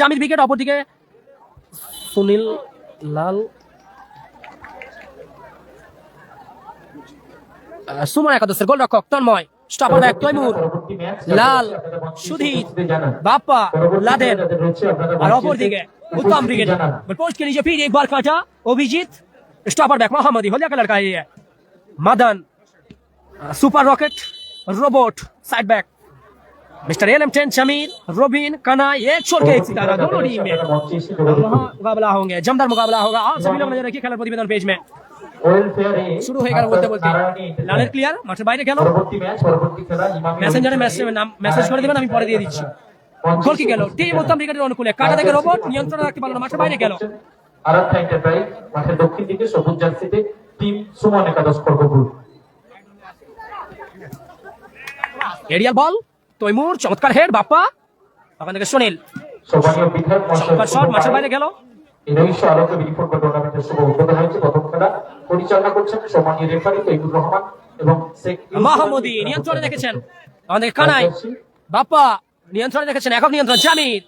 Jamir wicket অপরদিকে সুনীল লাল সুমন একাদশের গোলরক্ষক Tanmoy, stopper back Taimur, Lal, Sudhir, Bappa, Laden আর অপরদিকে উত্তম ব্রিগেড। পোস্টকে ফিরে একবার কাটা অভিজিৎ, স্টপার ব্যাক হলিয়া কালার का Madan super rocket, robot, side back. mister L M ten Shamir Robin कना एक छोड़ के एक सितारा दोनों टीम में वहाँ मुकाबला होंगे जमदार मुकाबला होगा आप सभी लोग नजर रखिए खेल प्रतिवेदन पेज में শুরু হয়ে গেল বলতে বলতে লালের ক্লিয়ার মাঠের বাইরে গেল পরবর্তী ম্যাচ পরবর্তী খেলা ইমামি মেসেঞ্জারে মেসেজ করে দেবেন আমি পরে দিয়ে দিচ্ছি গোল কি গেল টিম উত্তম ক্রিকেটের অনুকূলে কাটা থেকে রোবট নিয়ন্ত্রণ রাখতে পারলো না মাঠের বাইরে গেল আরাধ্যা এন্টারপ্রাইজ মাঠের দক্ষিণ দিকে সবুজ জার্সিতে টিম সুমন একাদশ খড়গপুর এরিয়াল বল তৈমুর চমৎকার হেড বাপ্পা। ওখান থেকে সুনীল। চমৎকার শট মাঠের বাইরে গেল। নৈশ আলোকে বিনিফোর্ড টুর্নামেন্টের শুভ উদ্বোধন হয়েছে। প্রথম খেলা পরিচালনা করছেন সম্মানীয় রেফারি তৈমুর রহমান এবং মাহমুদি নিয়ন্ত্রণে ওখান কানাই বাপ্পা নিয়ন্ত্রণে একক নিয়ন্ত্রণ জামির।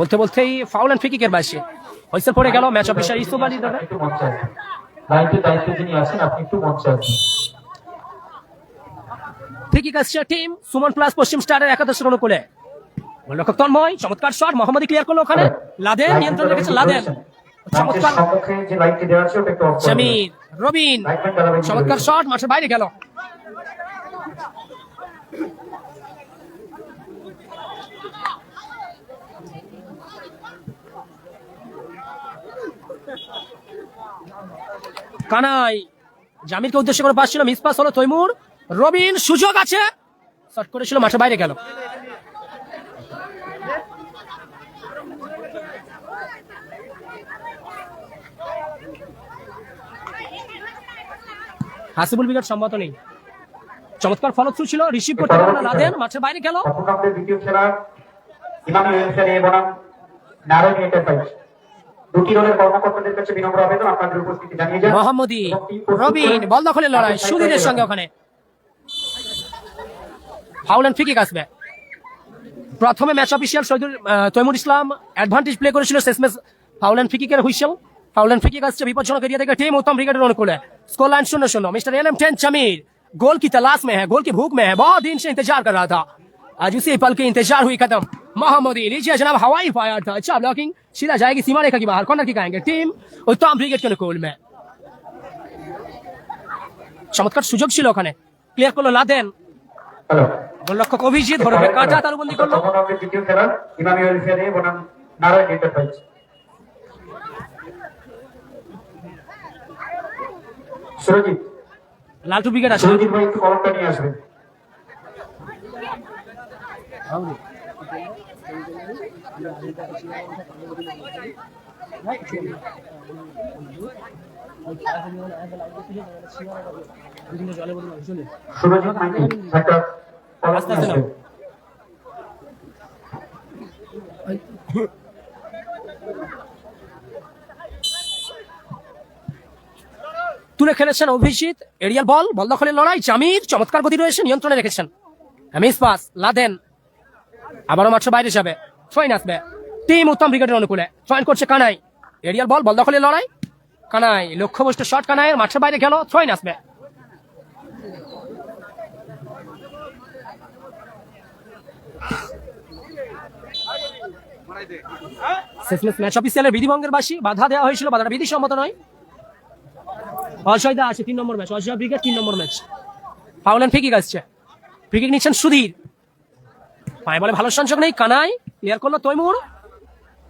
বলতে বলতেই ফাউল পড়ে গেল ম্যাচ অফিসার ইসুফ আলী দাদা একটু মঞ্চে আসুন দায়িত্বে দায়িত্বে যিনি আছেন আপনি একটু মঞ্চে ফিকিক আসছে টিম, সুমন প্লাস পশ্চিম স্টারের একাদশের অনুকূলে গোলরক্ষক তন্ময়, চমৎকার শট মোহাম্মদী ক্লিয়ার করল ওখানে। লাদেন, নিয়ন্ত্রণ রেখেছেন লাদেন। চমৎকার। করে। জামির রবিন, চমৎকার শট মাঠের বাইরে গেল। কানাই, জামিরকে উদ্দেশ্য করে পাস ছিল মিস পাস হলো তৈমুর। রবিন সুযোগ আছে? শট করেছিল মাঠের বাইরে গেল। হাসিবুল বিকেট সম্মত নেই। চমৎকার ফলশ্রু ছিল রিসিভ করতে পারল না লাদেন মাঠের বাইরে গেল। দ্বিতীয় খেলা ইমামি ওয়েলফেয়ার বনাম নারায়ণ এন্টারপ্রাইজ। দুটি দলের কর্মকর্তাদের কাছে বিনম্র আবেদন আপনাদের উপস্থিতি জানিয়ে যান। মোহাম্মদী রবিন বল দখলের লড়াই সুধীরের সঙ্গে ওখানে। ফাউল অ্যান্ড ফিকিক আসবে প্রথমে ম্যাচ অফিসিয়াল শহীদুল আহ, তৈমুর ইসলাম অ্যাডভান্টেজ প্লে করেছিল শেষমেশ foul and ফিকিকের whistle foul and ফিকিক আসছে বিপজ্জনক এরিয়া থেকে টিম उत्तम क्रिकेटर অনুকূলে स्कोर लाइन शून्य शून्य mister L M ten Chamir goal की तलाश में है गोल की भूख में है बहुत दिन से इंतजार कर रहा था आज उसी पल की इंतजार हुई खत्म मोहम्मदी लीजिए जनाब हवाई फायर था अच्छा ब्लॉकिंग सीधा जाएगी सीमा रेखा की बाहर कॉर्नर की आएंगे टीम उत्तम क्रिकेट के अनुकूल में চমৎকার সুযোগ ছিল ওখানে ক্লিয়ার করলো লাদেন হ্যালো গোলরক্ষক অভিজিৎ ধরে কাটা তালুবন্দি করল দ্বিতীয় খেলা ইমামি ওয়েলফেয়ার বনাম নারায়ণ এন্টারপ্রাইজ সুরজিৎ। লালটু উইকেট আছে। সুরজিৎ ভাই একটু কলমটা নিয়ে আসবেন। সুরজিৎ মাইতি একটা আস্তে আস্তে নাও। তুলে খেলেছেন অভিজিৎ এরিয়াল বল বল দখলের লড়াই জামির চমৎকার গতি রয়েছে নিয়ন্ত্রণে রেখেছেন। Miss pass Laden. আবারও মাত্র বাইরে যাবে। ট্রেন আসবে টিম উত্তম ক্রিকেটের অনুকূলে। ট্রেন করছে কানাই। এরিয়াল বল বল দখলের লড়াই। কানাই লক্ষ্যবস্তু শট কানাইয়ের মাঠের বাইরে গেল। ট্রেন আসবে শেষমেশ ম্যাচ অফিসিয়ালের বিধিভঙ্গের বাসী বাধা দেওয়া হয়েছিল, বাধাটা বিধি সম্মত নয়। অজয়দা আছে, তিন নম্বর ম্যাচ অজয় ব্রিগেড, তিন নম্বর ম্যাচ ফাউলেন ফিকিক আসছে। ফিকিক নিচ্ছেন সুধীর। পায়ে বলে ভালো সংযোগ নেই, কানাই। ক্লিয়ার করল Taimur.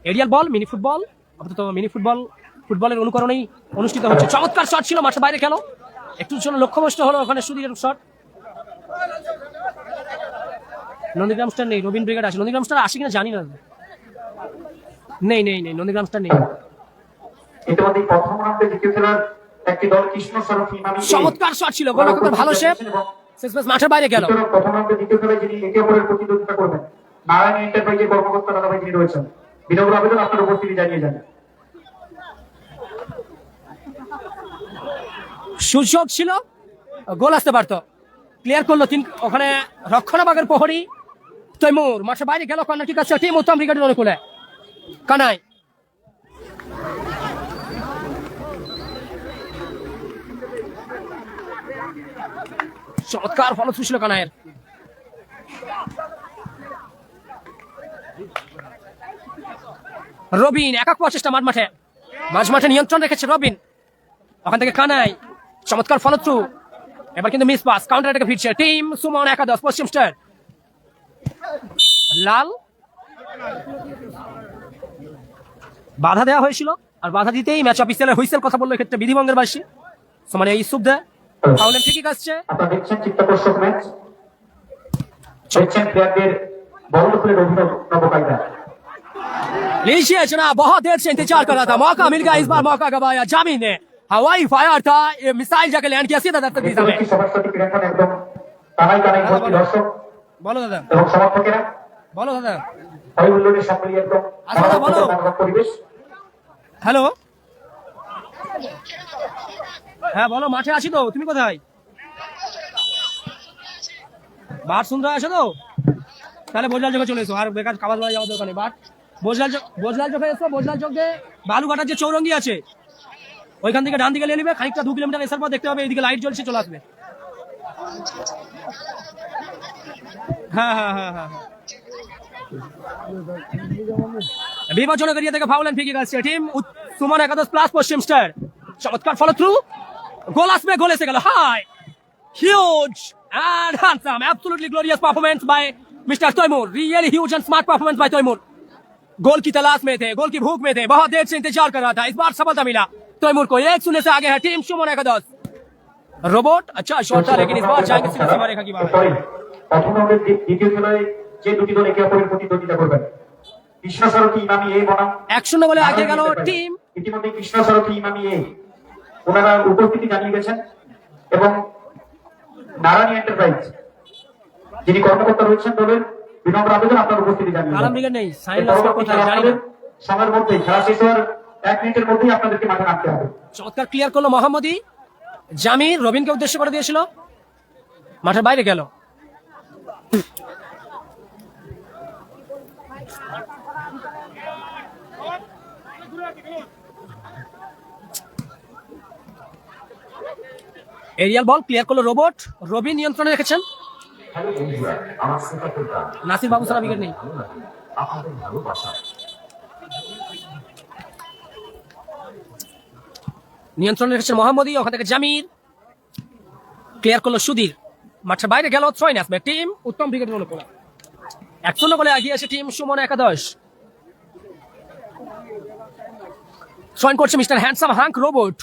Aerial ball mini football আপাতত মিনি ফুটবল ফুটবলের অনুকরণেই অনুষ্ঠিত হচ্ছে। চমৎকার শট ছিল, মাঠের বাইরে খেলো। একটু জন্য লক্ষ্যভ্রষ্ট হলো ওখানে সুধীরের শট নন্দীগ্রাম স্টার নেই রবীন্দ্র ব্রিগেড আছে। নন্দীগ্রাম স্টার আসে কিনা জানি না। নেই নেই নেই নন্দীগ্রাম স্টার নেই। ইতিমধ্যে প্রথম রাউন্ডে দ্বিতীয় খেলার একটি দল কৃষ্ণ স্বরূপ ইমামি চমৎকার শট ছিল গোলরক্ষকের ভালো শেপ শেষমেশ মাঠের বাইরে গেল। প্রথম রাউন্ডে দ্বিতীয় খেলায় যিনি একে অপরের প্রতিদ্বন্দ্বিতা করবেন। নারায়ণ এন্টারপ্রাইজের কর্মকর্তা দাদাভাই যিনি রয়েছেন। বিনম্র আবেদন আপনার উপস্থিতি জানিয়ে যান। সুযোগ ছিল, গোল আসতে পারতো। ক্লিয়ার করল তিন, ওখানে রক্ষণাবাগের প্রহরী তৈমুর। মাঠের বাইরে গেল কর্নার, ঠিক আছে, টিম উত্তম ব্রিগেডের অনুকূলে। কানাই। চমৎকার ফলশ্রু ছিল কানাইয়ের। রবিন, একক প্রচেষ্টা মাঠ মাঠে। মাঝ মাঠে নিয়ন্ত্রণ রেখেছে রবিন। ওখান থেকে কানাই। চমৎকার ফলত্রু এবার কিন্তু মিস পাস কাউন্টার থেকে ফিরছে টিম সুমন একাদশ পশ্চিম স্টার লাল বাধা দেওয়া হয়েছিল আর বাধা দিতেই ম্যাচ অফিসিয়ালের হুইসেল কথা বললো এক্ষেত্রে বিধিভঙ্গের বাসী সমানে ইসুফ দে ফাউলের ঠিকই আসছে আপনারা দেখছেন চিত্তাকর্ষক ম্যাচ দেখছেন প্লেয়ারদের বল দখলের অভিনব নবকায়দা लीजिए जनाब बहुत देर से इंतजार कर रहा था मौका मिल गया इस बार मौका गवाया जामी ने हवाई फायर था ये मिसाइल जाके लैंड किया सीधा दस्तक दिशा में দেখছি সবার সাথে ক্রীড়াঙ্গন একদম টানাই টানাই ভর্তি দর্শক बोलो दादा এবং সমর্থকেরা बोलो दादा হই হুল্লোড়ের সব মিলিয়ে একদম আচ্ছা, বলো। মনোরম পরিবেশ হ্যালো হ্যাঁ বলো মাঠে আছি তো তুমি কোথায় বাট শুনতে আছো তো তাহলে বোঝলাল চোখে চলে এসো আর বেকার কাবাজ বাড়ি যাওয়ার দরকার নেই বাট বোঝলাল চোখ বোঝলাল চোখে এসো বোঝলাল চোখে বালুঘাটার যে চৌরঙ্গি আছে ওইখান থেকে ডান দিকে নিয়ে নিবে খানিকটা দু কিলোমিটার এসার পর দেখতে হবে এইদিকে লাইট জ্বলছে চলে আসবে হ্যাঁ হ্যাঁ হ্যাঁ হ্যাঁ হ্যাঁ বিভাজন এরিয়া থেকে ফাউল এন্ড ফিকে গেছে টিম উত- সুমন একাদশ প্লাস পশ্চিম স্টার চমৎকার ফলো থ্রু গোল আসবে গোল এসে গেল high huge and handsome absolutely glorious performance by Mr. Toimur really huge and smart performance by Toimur goal की तलाश में थे गोल की भूख में थे बहुत देर से इंतजार कर रहा था इस बार सफलता मिला तैमूर को एक शून्य से आगे है टीम सुमन एकादश रोबोट अच्छा शॉट था लेकिन इस बार जाएंगे सीधा सीमा रेखा की बात এরপরে প্রথম রাউন্ডের দ্বি- দ্বিতীয় খেলায় যে দুটি দল একে অপরের প্রতিদ্বন্দ্বিতা করবেন কৃষ্ণ সরকি ইমামি এ বনাম এক শূন্য বলে আগে গেল টিম ইতিমধ্যে কৃষ্ণ সরকি ইমামি এ ওনারা উপস্থিতি জানিয়ে গেছেন এবং নারায়ণী এন্টারপ্রাইজ যিনি কর্মকর্তা রয়েছেন দলের বিনম্র আবেদন আপনার উপস্থিতি জানিয়ে কালাম ব্রিগেড নেই সাইন লাস্টার কোথায় জানি না সময়ের মধ্যে খেলা শেষ হওয়ার এক মিনিটের মধ্যেই আপনাদেরকে মাঠে নামতে হবে। চমৎকার ক্লিয়ার করল মোহাম্মদী। জামির রবিনকে উদ্দেশ্য করে দিয়েছিল। মাঠের বাইরে গেল। এরিয়াল বল ক্লিয়ার করল রোবট। রবি নিয়ন্ত্রণে রেখেছেন। নাসির বাবু সারা উইকেট নেই। নিয়ন্ত্রণে রেখেছেন মোহাম্মদী, ওখান থেকে জামির। ক্লিয়ার করল সুধীর। মাঠের বাইরে গেল ছয় আসবে টিম, উত্তম ক্রিকেটের অনুকূলে। এক শূন্য গোলে এগিয়ে আছে টিম সুমন একাদশ। জয়েন করছে mister handsome hunk robot.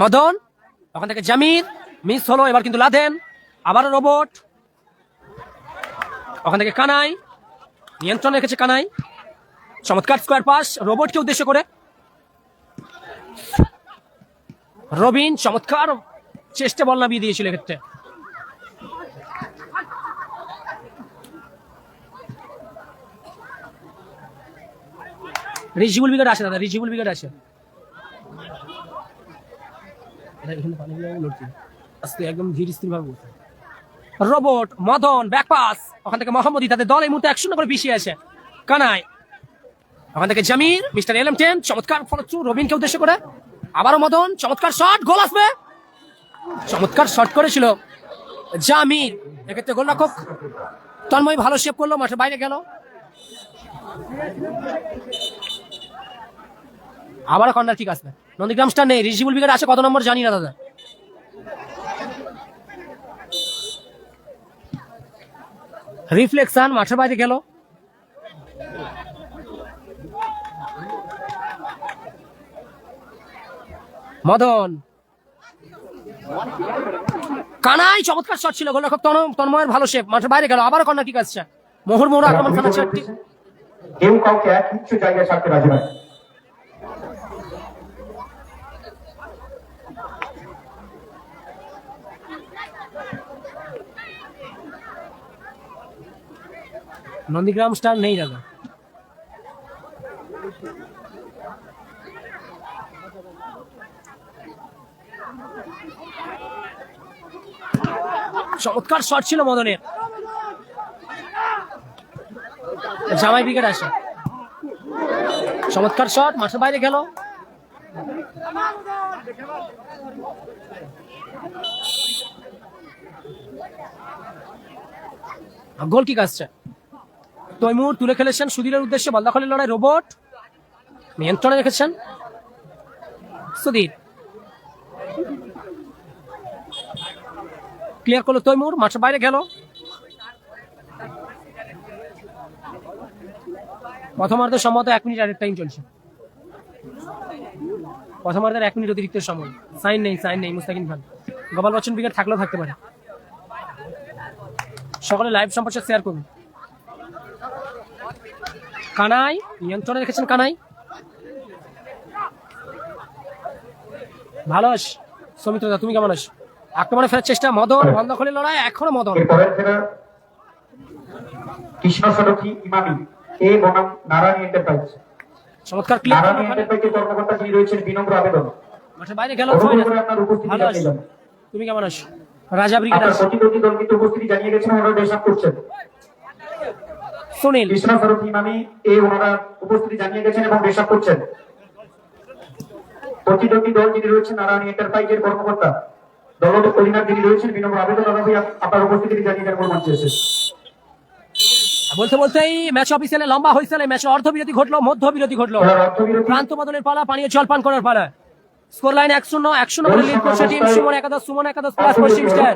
Madan, ওখান থেকে জামির, মিস হলো, এবার কিন্তু লাদেন। আবারও রোবট। ওখান থেকে কানাই, নিয়ন্ত্রণ রেখেছে কানাই। চমৎকার স্কোয়ার পাস, রোবটকে উদ্দেশ্য করে। রবিন, চমৎকার। চেষ্টা বল নামিয়ে দিয়েছিল এক্ষেত্রে। রিজিবুল উইকেট আসে, দাদা রিজিবুল উইকেট আসে। একদম ধীর রোবট, মদন ব্যাকপাস ওখান থেকে মোহাম্মদী তাদের দল এই মুহূর্তে এক শূন্য করে পিছিয়ে আছে। কানাই। ওখান থেকে Jamir, mister L M ten, চমৎকার ফলচ্ছু রবিনকে উদ্দেশ্য করে। আবারও মদন, চমৎকার শট গোল আসবে। চমৎকার শট করেছিল জামির এক্ষেত্রে গোল গোলরক্ষক তন্ময় ভালো শেপ করল, মাঠের বাইরে গেল। আবার কর্নার ঠিক আসবে। নন্দীগ্রাম স্টার নেই রিজিবুল উইকেট আছে কত নম্বর জানি না দাদা। রিফ্লেকশন মাঠের বাইরে গেল। মদন। কানাই চমৎকার শট ছিল। গোলরক্ষক তন- তন্ময়ের ভালো শেপ মাঠের বাইরে গেল। আবার কর্নার কিক আসছে। মোহর মোহর আক্রমণ খানাচ্ছে একটি কেউ কাউকে এক ইঞ্চু জায়গায় ছাড়তে রাজি নয়। নন্দীগ্রাম স্টার নেই দাদা। চমৎকার শট ছিল মদনের। জামাই বিকেট আসে। চমৎকার শট মাঠের বাইরে গেল। গোল কিক আসছে। তৈমুর তুলে খেলেছেন সুধীরের উদ্দেশ্যে বল দখলের লড়াই, রোবট। নিয়ন্ত্রণে রেখেছেন সুধীর। ক্লিয়ার করল তৈমুর মাঠের বাইরে গেল প্রথমার্ধে সম্ভবত এক মিনিট আরেক টাইম চলছে। প্রথমার্ধের এক মিনিট অতিরিক্ত সময়। সাইন নেই সাইন নেই, মুস্তাকিম খান। গোপাল বচ্চন ব্রিগেড থাকলেও থাকতে পারে। সকলে লাইভ সম্পর্কে শেয়ার করুন। কানাই, নিয়ন্ত্রণে রেখেছেন কানাই। ভালো আস সৌমিত্রদা তুমি কেমন আছো? আক্রমণে ফেরার চেষ্টা মদন বন্ধ করে লড়াই এখনও মদন। কৃষ্ণ সড়কি ইমামি এ বনাম নারায়ণ এন্টারপ্রাইজ চমৎকার ক্লিয়ার কর্মকর্তা যিনি রয়েছেন বিনম্র আবেদন। মাঠের বাইরে গেল অনুগ্রহ করে আপনার উপস্থিতি ভালো আছো তুমি কেমন আছো? রাজা ব্রিগেড আছে প্রতিদ্বন্দ্বী দল কিন্তু উপস্থিতি জানিয়ে গেছেন ওনারা দেশাপ করছেন। সুনীল। কৃষ্ণ ইমামি এ ওনারা উপস্থিতি জানিয়ে গেছেন এবং দেশাপ করছেন। প্রতিদ্বন্দ্বী দল যিনি রয়েছেন নারায়ণ এন্টারপ্রাইজের কর্মকর্তা। দল অধিনার যিনি রয়েছেন বিনম্র আবেদন দাদাভাই আপনার উপস্থিতি জানিয়ে যান বলে মঞ্চে এসেছে বলতে বলতেই ম্যাচ অফিসিয়ালে লম্বা হয়েছিল ম্যাচে অর্ধ বিরতি ঘটলো। মধ্য বিরতি ঘটলো প্রান্ত বদলের পালা পানীয় জলপান করার পালা। স্কোর লাইন এক শূন্য এক শূন্য বলে লিড করছে টিম সুমন একাদশ সুমন একাদশ প্লাস পশ্চিম স্টার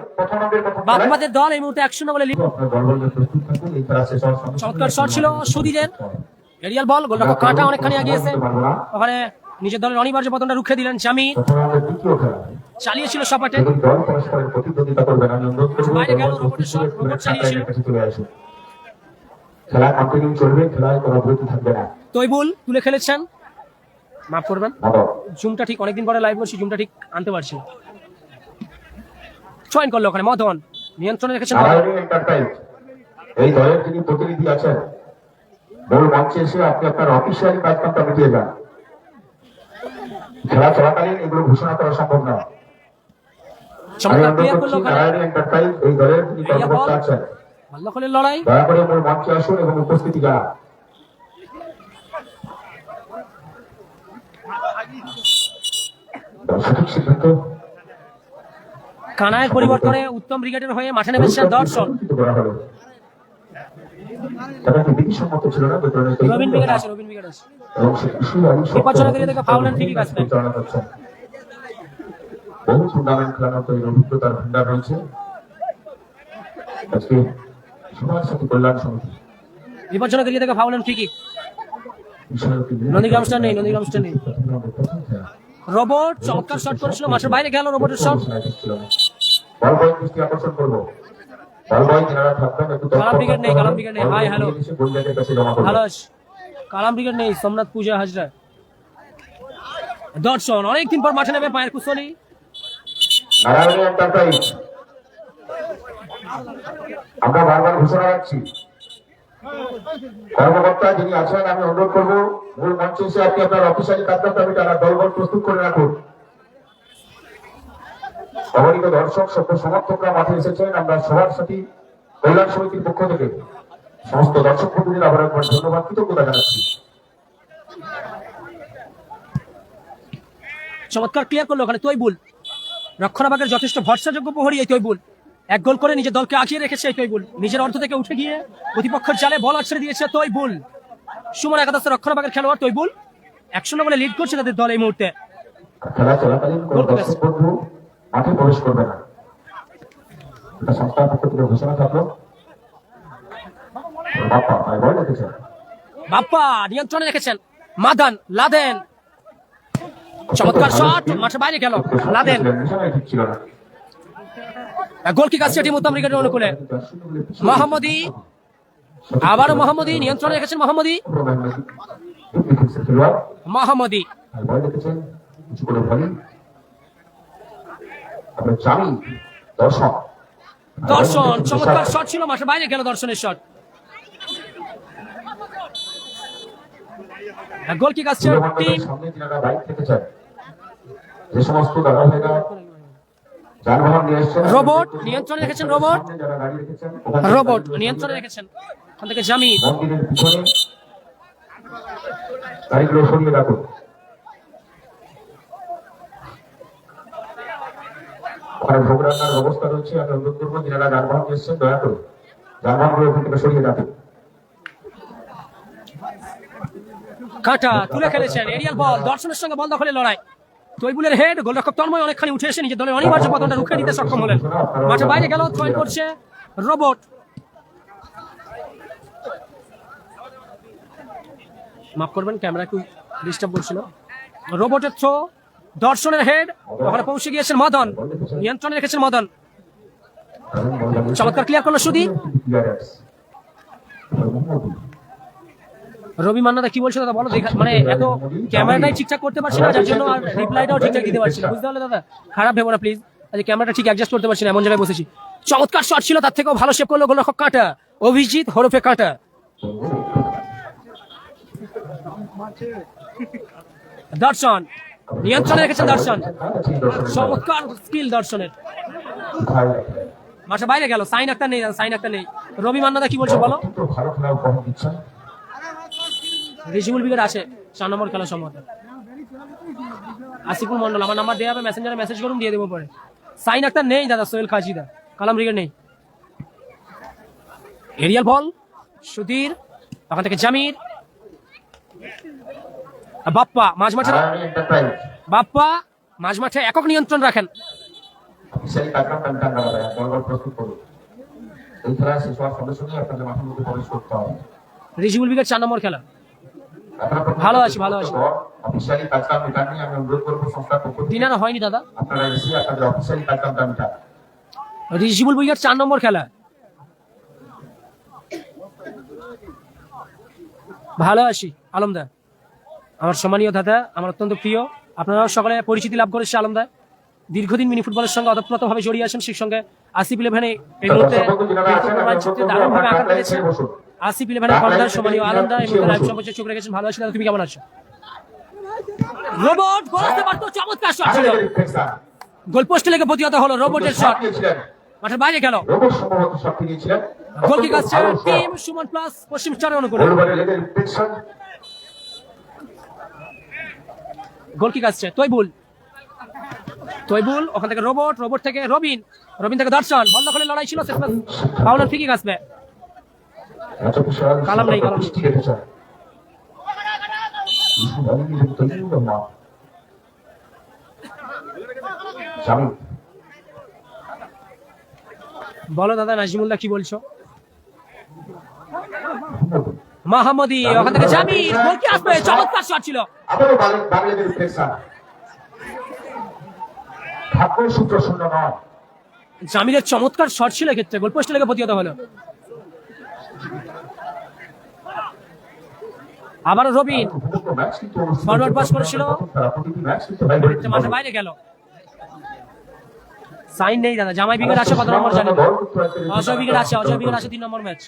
দল এই মুহূর্তে এক শূন্য বলে লিড এই চমৎকার শট ছিল সুদীরের। এরিয়াল বল গোলরক্ষক কাঁটা অনেকখানি আগিয়েছে ওখানে নিজের দলের অনিবার্য পতনটা রুখে দিলেন খেলা চালিয়েছিল সপাটে। তৈবুল, তুলে খেলেছেন। মাফ করবেন। জুমটা ঠিক, অনেকদিন পরে লাইভ করছি, জুমটা ঠিক আনতে পারছি। জয়েন করল ওখানে, মদন। নিয়ন্ত্রণে রেখেছেন এই দলের প্রতিনিধি আছেন মঞ্চে এসে আপনি আপনার অফিসিয়ালি কাজকামটা মিটিয়ে যান। খেলা চলাকালীন এগুলো ঘোষণা করা সম্ভব নয়। আমি চমৎকার অনুরোধ ক্লিয়ার করছি করল ওখানে নারায়ণী এন্টারপ্রাইজ এই দলের কর্মকর্তা আছেন। দয়া করে মূল মঞ্চে আসুন এবং উপস্থিতি জানান। সঠিক সিদ্ধান্ত। কানায়ের পরিবর্তনে উত্তম ব্রিগেডের হয়ে মাঠে নেমেছেন দর্শন। পরিবর্তিত করা হলো তারা কি বিধিসম্মত ছিল না বেতনের তৈরি রবিন ব্রিগেড আছে রবিন ব্রিগেড আছে। এবং সে বিষয়ে আমি সব বিপজ্জনক এরিয়া থেকে foul and free kick আসবে। পরিচালনা করছেন বহু টুর্নামেন্ট খেলানোর তৈরি অভিজ্ঞতার ভান্ডার রয়েছে আজকে সমাজ সাথী কল্যাণ সমিতি বিপজ্জনক এরিয়া থেকে foul free kick Nandigram star নেই, নন্দীগ্রাম স্টার নেই। রোবট চমৎকার শট করেছিল মাঠের বাইরে গেল রোবটের শট। বল বয় দৃষ্টি আকর্ষণ করব বল বয় যারা থাকবেন একটু কালাম নেই, কালাম নেই। Hi, boy hello. Kalam brigade নেই, সোমনাথ পূজা, হাজরা। দর্শন, অনেকদিন পর মাঠে নেবে পায়ের কুশলী। আমরা বারবার ঘোষণা রাখছি। কর্মকর্তা যিনি আছেন, আমি অনুরোধ করব, মূল মঞ্চে এসে আপনি আপনার অফিসিয়ালি কার্যক্রমে তারা দলবল প্রস্তুত করে রাখুন। অগণিত দর্শক, সভ্য সমর্থকরা মাঠে এসেছেন, আমরা সবার সাথী, কল্যাণ সমিতির পক্ষ থেকে। সমস্ত দর্শক বন্ধুদের আবার একবার ধন্যবাদ কৃতজ্ঞতা জানাচ্ছি। চমৎকার ক্লিয়ার করল ওখানে তৈবুল। রক্ষণাভাগের যথেষ্ট ভরসাযোগ্য প্রহরী এই তৈবুল। এক গোল করে নিজের দলকে আগিয়ে রেখেছে এই তৈবুল। নিজের অর্থ থেকে উঠে গিয়ে প্রতিপক্ষের জালে বল ছেড়ে দিয়েছে তৈবুল। সুমন একাদশ রক্ষণাভাগের খেলোয়াড় তৈবুল। এক শূন্য বলে লিড করছে তাদের দল এই মুহূর্তে। খেলা চলাকালীন কোন দর্শক বন্ধু মাঠে প্রবেশ করবে না। এটা সংস্থার পক্ষ থেকে ঘোষণা থাকল। বাপ্পা নিয়ন্ত্রণে রেখেছেন। মাদান লাদেন। চমৎকার শট মাঠের বাইরে গেল। লাদেন। গোল কিক আসছে টিম উত্তম ক্রিকেটের অনুকূলে। মোহাম্মদী আবারও মোহাম্মদী নিয়ন্ত্রণে রেখেছেন মোহাম্মদী। মোহাম্মদী। দর্শন। চমৎকার শট ছিল মাঠের বাইরে গেল দর্শনের শট গোল কিক আসছে টিম যে সমস্ত দাদা ভাইরা যানবাহন নিয়ে রোবট, নিয়ন্ত্রণে রেখেছেন রোবট। রোবট নিয়ন্ত্রণে রেখেছেন। ওখান থেকে জামির। মন্দিরের গাড়িগুলো সরিয়ে রাখুন ওখানে ভোগ রান্নার ব্যবস্থা রয়েছে আমি অনুরোধ করব। যারা যানবাহন এসছেন দয়া করে যানবাহনগুলো ওখান থেকে সরিয়ে রাখুন কাঁটা, তুলে খেলেছেন। এরিয়াল বল, দর্শনের সঙ্গে বল দখলের লড়াই। তৈবুলের হেড গোলরক্ষক তন্ময় অনেকখানি উঠে এসে নিজের দলের অনিবার্য পতনটা রুখে দিতে সক্ষম হলেন। মাঠে বাইরে গেল থ্রোইন করছে রোবট। মাফ করবেন, ক্যামেরা একটু ডিস্টার্ব করছিল। রোবটের থ্রো দর্শনের হেড ওখানে পৌঁছে গিয়েছেন মদন। নিয়ন্ত্রণে রেখেছেন মদন। চমৎকার ক্লিয়ার করল সুদীপ। রবি মান্নাদা কি বলছো দাদা বলো, দেখা মানে এত ক্যামেরাটাই ঠিকঠাক করতে পারছি না, যার জন্য আর রিপ্লাইটাও ঠিকঠাক দিতে পারছি না। বুঝতে পারলে দাদা? খারাপ ভেবো না প্লিজ আজকে ক্যামেরাটা ঠিক অ্যাডজাস্ট করতে পারছি না, এমন জায়গায় বসেছি। চমৎকার শট ছিল, তার থেকেও ভালো শেপ করল গোলরক্ষক কাটা। অভিজিৎ হরফে কাটা। দর্শন, নিয়ন্ত্রণে রেখেছেন দর্শন। চমৎকার স্কিল দর্শনের। মাসে বাইরে গেল, সাইন একটা নেই, সাইন একটা নেই। রবি মান্নাদা কি বলছো বলো? রিজিবুল বিকেট আসে চার নম্বর খেলার সম্বন্ধে আসিফুল মন্ডল আমার নাম্বার দেওয়া হবে মেসেঞ্জারে মেসেজ করুন দিয়ে দেবো পরে। সাইন একটা নেই দাদা সোহেল খাজিদা কালাম ব্রিগেড নেই। এরিয়াল বল সুধীর ওখান থেকে জামির। বাপ্পা মাঝ মাঠে বাপ্পা মাঝ মাঠে একক নিয়ন্ত্রণ রাখেন। রিজিবুল বিকেট চার নম্বর খেলা। ভালো আছি, ভালো আছি। অফিসিয়ালি কাজকাম মিটার নিয়ে আমি অনুরোধ করব সংস্থার পক্ষ হয়নি দাদা। আপনারা এসে আপনাদের অফিসিয়ালি কাজকামটা রিজিবুল চার নম্বর খেলা। ভালো আছি আলমদা আমার সম্মানীয় দাদা আমার অত্যন্ত প্রিয়। আপনারাও সকলে পরিচিতি লাভ করেছে আলমদা দীর্ঘদিন মিনি ফুটবলের সঙ্গে অতপ্রতভাবে জড়িয়ে আছেন সেই সঙ্গে আসিফ ইলেভেনে এই মুহূর্তে দারুণভাবে আঘাত পেয়েছেন। আসিফ ইলেভেনের কর্ণধার মুহূর্তে লাইভ চোখ রেখেছেন ভালো আছি তুমি কেমন আছো? রোবট গোল পারতো চমৎকার শট ছিল। পোস্টে লেগে প্রতিহত হলো রোবটের শট মাঠের বাইরে গেল। রোবট সম্ভবত শট নিয়েছিলেন goal kick team Suman plus পশ্চিম চারে অনুকূলে। গোলবারে লেগের ইনফেকশন গোল কিক আসছে তৈবুল। তৈবুল ওখান থেকে রোবট রোবট থেকে রবিন। রবিন থেকে দর্শন বল দখলের লড়াই ছিল শেষ পাউলার ঠিকই আসবে। এত বিশাল কালাম নেই, কালাম জামিন বলো দাদা নাজিমুল্লাহ কি বলছো? মাহমুদি ওখান থেকে জামির গোল কি আসবে চমৎকার শট ছিল। আবারও বাংলা- বাংলাদেশের ইনফেকশন ভাগ্য সূত্র শূন্য নয়। জামিরের চমৎকার শট ছিল ক্ষেত্রে গোল পোস্টে লেগে প্রতিহত হলো। আবারও রবিন pass হচ্ছে। করেছিল। মাঠে বাইরে গেল সাইন নেই দাদা, জামাই বিকেট আছে কত নম্বর জানেন অজয় বিকেট আছে অজয় বিকেট আছে তিন নম্বর ম্যাচ।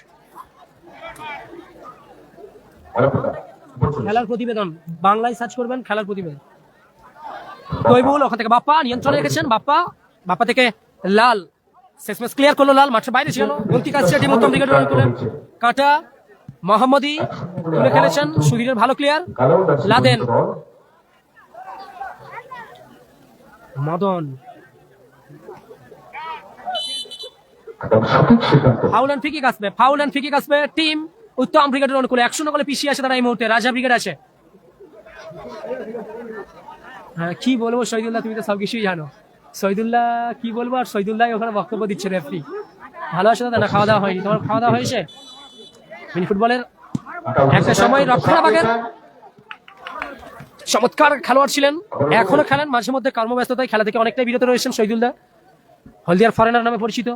খেলার প্রতিবেদন, বাংলায় সার্চ করবেন, খেলার প্রতিবেদন তৈবুল ওখান থেকে বাপ্পা, নিয়ন্ত্রণে রেখেছেন বাপ্পা বাপ্পা থেকে লাল শেষমেশ ক্লিয়ার করল লাল, মাঠের বাইরে ছিল। করলেন। কাটা মোহাম্মদি তুলে খেলেছেন, সুধীরের ভালো clear Laden. Madan. Foul free kick আসবে ফাউল ফ্রিকিক আসবে। টিম উত্তম ক্রিকেটের অনুকূলে একশো নকলে পিছিয়ে আছে তারা এই মুহূর্তে, রাজা ব্রিগেড আছে। হ্যাঁ কি বলব শহীদুল্লাহ, তুমি তো সব কিছুই জানো। শহীদুল্লাহ কি বলব? আর শহীদুল্লাহ ওখানে বক্তব্য দিচ্ছে রেফরি ভালো আছে দাদা? খাওয়া দাওয়া হয়নি। তোমার খাওয়া দাওয়া হয়েছে? মিনি ফুটবলের একটা সময় রক্ষণাভাগের চমৎকার খেলোয়াড় ছিলেন। এখনও খেলেন, মাঝে মধ্যে কর্মব্যস্ততায় খেলা থেকে অনেকটাই বিরত রয়েছেন শহীদুল্লাহ হলদিয়ার ফরেনার নামে পরিচিত।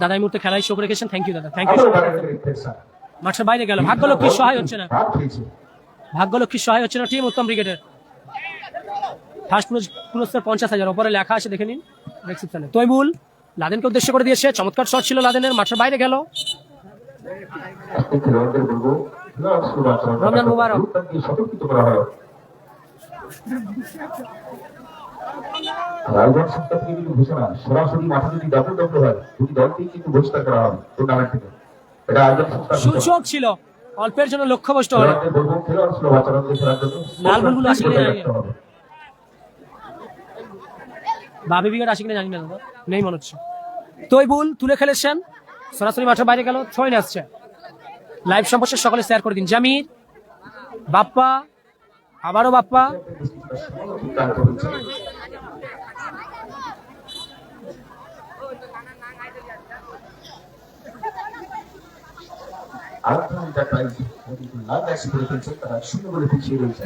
দাদা, এই মুহূর্তে খেলায় শোক রেখেছেন। থ্যাংক ইউ দাদা। থ্যাংক ইউ মাঠের বাইরে গেল। ভাগ্যলক্ষ্মীর সহায় হচ্ছে না। ভাগ ভাগ্যলক্ষ্মীর সহায় হচ্ছে না টিম উত্তম ক্রিকেটের। ফার্স্ট পুরস্কার পঞ্চাশ হাজার। ওপরে লেখা আছে দেখে নিন। ডেসক্রিপশনে তৈবুল লাদেনকে উদ্দেশ্য করে দিয়েছে। চমৎকার শট ছিল লাদেনের মাঠের বাইরে গেল। রমজান মুবারক। হয় আর আয়োজন সংস্থা থেকে কিন্তু ঘোষণা সরাসরি মাঠে যদি ডাবল ডাবল হয় দুটি দলকেই কিন্তু বহিষ্কার করা হবে টুর্নামেন্ট থেকে এটা আয়োজন সংস্থা ছিল অল্পের জন্য লক্ষ্যভ্রষ্ট জন্য লাল বলগুলো আসলে হবে। বাবি বিঘাট আসি কিনা জানি না দাদা। নেই মনে হচ্ছে। তৈবুল তুলে খেলেছেন। সরাসরি মাঠের বাইরে গেল ছয় আসছে। লাইভ সম্পর্কে সকলে শেয়ার করে দিন। জামির বাপ্পা আবারও বাপ্পা।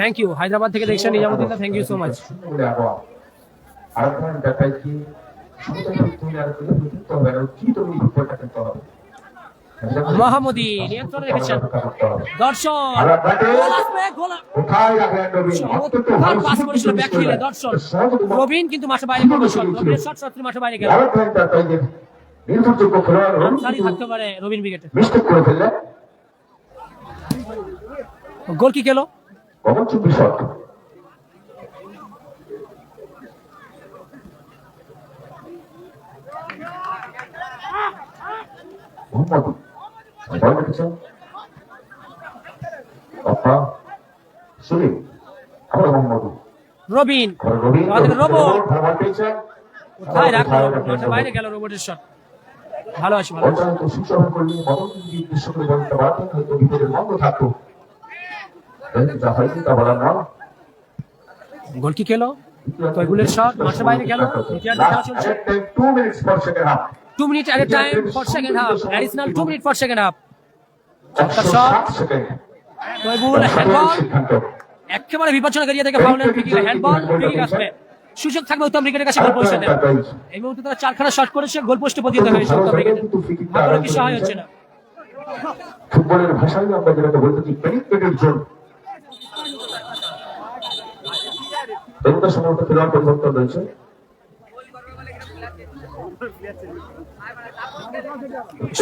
থ্যাংক ইউ হায়দ্রাবাদ থেকে দেখছেন Nizamuddin thank you so much শূন্য বলে আবহাওয়া। আরেকটা কি সমতায় ফিরতে আর হবে, আর কি ফুটবলটা খেলতে হবে। নিয়ন্ত্রণে রেখেছেন। দর্শন পাস করেছিল ব্যাক। দর্শন রবিন কিন্তু মাঠে বাইরে রবিনের শট মাঠে বাইরে গেল নির্ভরযোগ্য খেলোয়াড় রবিন থাকতে পারে রবিন উইকেটে mistake করে ফেললেন। গোল কি গেল শট। মোহাম্মদ বল রেখেছেন বাপ্পা সুনীল আবার মোহাম্মদ রবিন আবার রবিন আমাদের রোবট ভালো বল পেয়েছেন? কোথায় রাখল? কোথায় রোবট? রাখলেন মাঠের বাইরে গেল রোবটের শট ভালো আছে ভালো করলে মদন যদি উদ্দেশ্য করে বলতে পারতেন হয়তো বিপদের মন্দ থাকতো। যা হয়নি তা বলার নয়। গোল কি খেলো? তৈবুলের শট মাঠের বাইরে গেল? খেলা চলছে। Two minutes for second half two minute at a time for second half additional two minute for second half একশো shot. সাত সেকেন্ড তৈবুল হ্যান্ডবল একেবারে বিপজ্জনক এরিয়া থেকে ফাউলের free kick handball free kick আসবে। সুযোগ থাকবে উত্তম ক্রিকেটের কাছে গোল দেয় এই মুহূর্তে তারা চারখানা শট করেছে গোল পোস্টে পতিত হয়েছে উত্তম ক্রিকেট ভালো কিছু সহায় হচ্ছে না? ফুটবলের ভাষায় আমরা যেটাকে বলতে চাই পেনিট্রেটেড জোন এগুলো সম্ভবত খেলোয়াড় পরিবর্তন রয়েছে।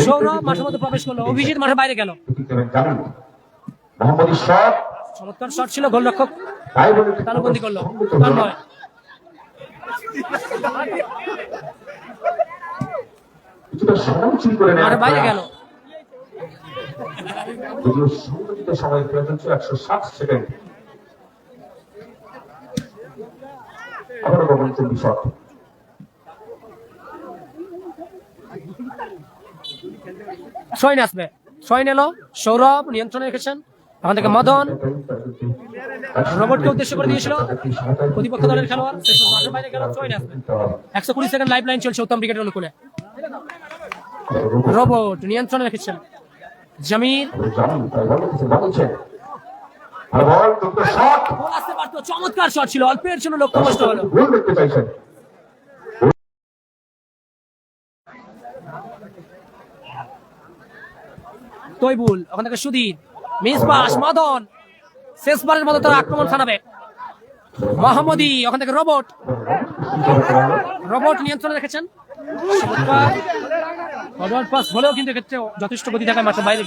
সৌরভ মাঠের মধ্যে প্রবেশ করল অভিজিৎ মাঠের বাইরে গেল। চমৎকার শট ছিল গোলরক্ষক তালুবন্দি করল। মাঠের বাইরে গেল। যদিও সংগঠিত সময় একশো সাত সেকেন্ড। আবারও চব্বিশ শট সৈন আসবে। সৈন এলো। সৌরভ নিয়ন্ত্রণে রেখেছেন। ওখান থেকে মদন। রোবটকে উদ্দেশ্য করে দিয়েছিল। প্রতিপক্ষ দলের খেলোয়াড়। শেষ বাইরে গেল সৈন আসবে। একশো কুড়ি সেকেন্ড লাইফ লাইন চলছে উত্তম ক্রিকেটের অনুকূলে। রোবট নিয়ন্ত্রণে রেখেছেন। জামির। চমৎকার শট ছিল। অল্পের জন্য লক্ষ্যভ্রষ্ট হলো। তৈবুল, ওখান থেকে সুধীর মিস পাস মদন, শেষবারের মতো তারা আক্রমণ থানাবে মোহাম্মদী ওখান থেকে রোবট। রোবট নিয়ন্ত্রণে রেখেছেন। কিন্তু যথেষ্ট বাইরে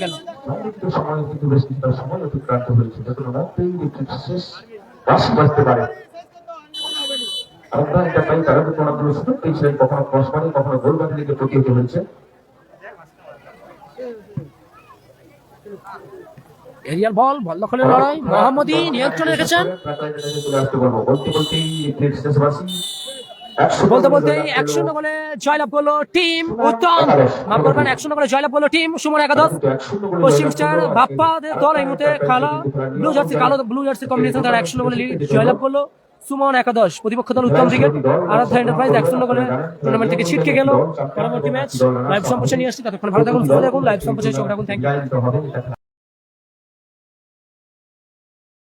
কখনো ক্রস মানে কখনো গোল প্রতিহত হয়েছে। এরিয়াল বল বল দখলের লড়াই। মোহাম্মদী নিয়ন্ত্রণে রেখেছেন। বলতে বলতে এক শূন্য বলে জয়লাভ করল টিম উত্তম। মাফ করবেন এক শূন্য বলে জয়লাভ করল টিম সুমন একাদশ। পশ্চিম স্টার বাপ্পাদের দল এই মুহূর্তে কালো। ব্লু জার্সি, কালো ব্লু জার্সি কম্বিনেশন তারা এক শূন্য বলে জয়লাভ করল সুমন একাদশ। প্রতিপক্ষ দল উত্তম ক্রিকেট আরাধ্যা এন্টারপ্রাইজ এক শূন্য বলে টুর্নামেন্ট থেকে ছিটকে গেল। পরবর্তী ম্যাচ লাইভ সম্প্রচার নিয়ে আসছি। ততক্ষণ ভালো থাকুন থাকুন লাইভ সম্প্রচার থ্যাংক ইউ